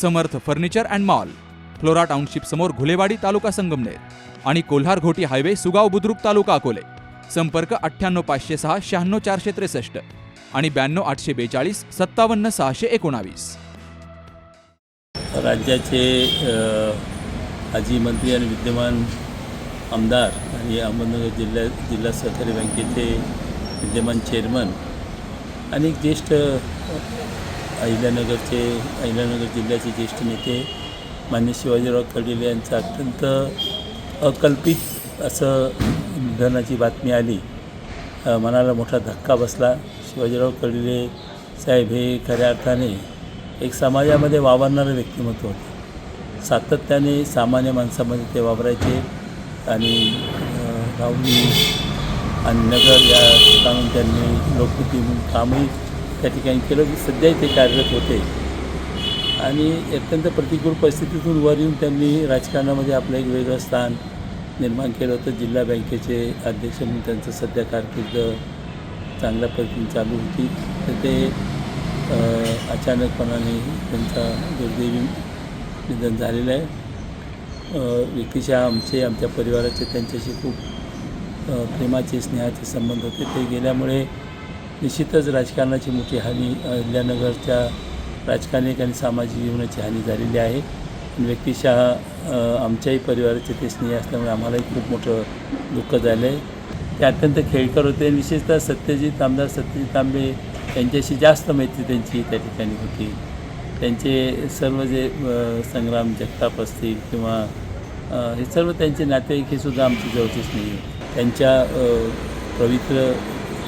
Samarth furniture and mall Flora township समोर घुलेवाडी तालुका संगमनेर आणि Kolhar Ghoti highway Sugaon Budruk taluka Akole. संपर्क अठ्ठ्याण्णव पाचशे सहा शहाण्णव चारशे त्रेसष्ट आणि ब्याण्णव आठशे बेचाळीस सत्तावन्न सहाशे एकोणावीस. राज्याचे माजी मंत्री आणि विद्यमान आमदार आणि अहमदनगर जिल्ह्या जिल्हा सहकारी बँकेचे विद्यमान चेअरमन आणि ज्येष्ठ अहिल्यानगरचे अहिल्यानगर जिल्ह्याचे ज्येष्ठ नेते मान्य शिवाजीराव कर्डिले यांचं अत्यंत अकल्पित असं निधनाची बातमी आली. मनाला मोठा धक्का बसला. शिवाजीराव कर्डिले साहेब हे खऱ्या अर्थाने एक समाजामध्ये वावरणारं व्यक्तिमत्व होते. सातत्याने सामान्य माणसामध्ये ते वावरायचे आणि राहुली आणि नगर या ठिकाणून त्यांनी लोकप्रति कामही त्या ठिकाणी केलं की सध्याही ते कार्यरत होते. आणि अत्यंत प्रतिकूल परिस्थितीतून वर येऊन त्यांनी राजकारणामध्ये आपलं एक वेगळं स्थान निर्माण केलं होतं. जिल्हा बँकेचे अध्यक्ष म्हणून त्यांचं सध्या कारकीर्द चांगल्या पद्धतीने चालू होती. तर ते अचानकपणाने त्यांचा दुर्दैवी निधन झालेलं आहे. अ, व्यक्तिशः आमचे आमच्या परिवाराचे त्यांच्याशी खूप प्रेमाचे स्नेहाचे संबंध होते. ते गेल्यामुळे निश्चितच राजकारणाची मोठी हानी अहिल्यानगरच्या राजकारणिक आणि सामाजिक जीवनाची हानी झालेली आहे. व्यक्तिशः आमच्याही परिवाराचे ते स्नेह असल्यामुळे आम्हालाही खूप मोठं दुःख झालं आहे ते अत्यंत खेळकर होते विशेषतः सत्यजित आमदार सत्यजित तांबे यांच्याशी जास्त मैत्री त्यांची त्या ठिकाणी होती. त्यांचे सर्व जे संग्राम जगताप असतील किंवा हे सर्व त्यांचे नातेवाईक हे सुद्धा आमचे जवळचेच नाही त्यांच्या पवित्र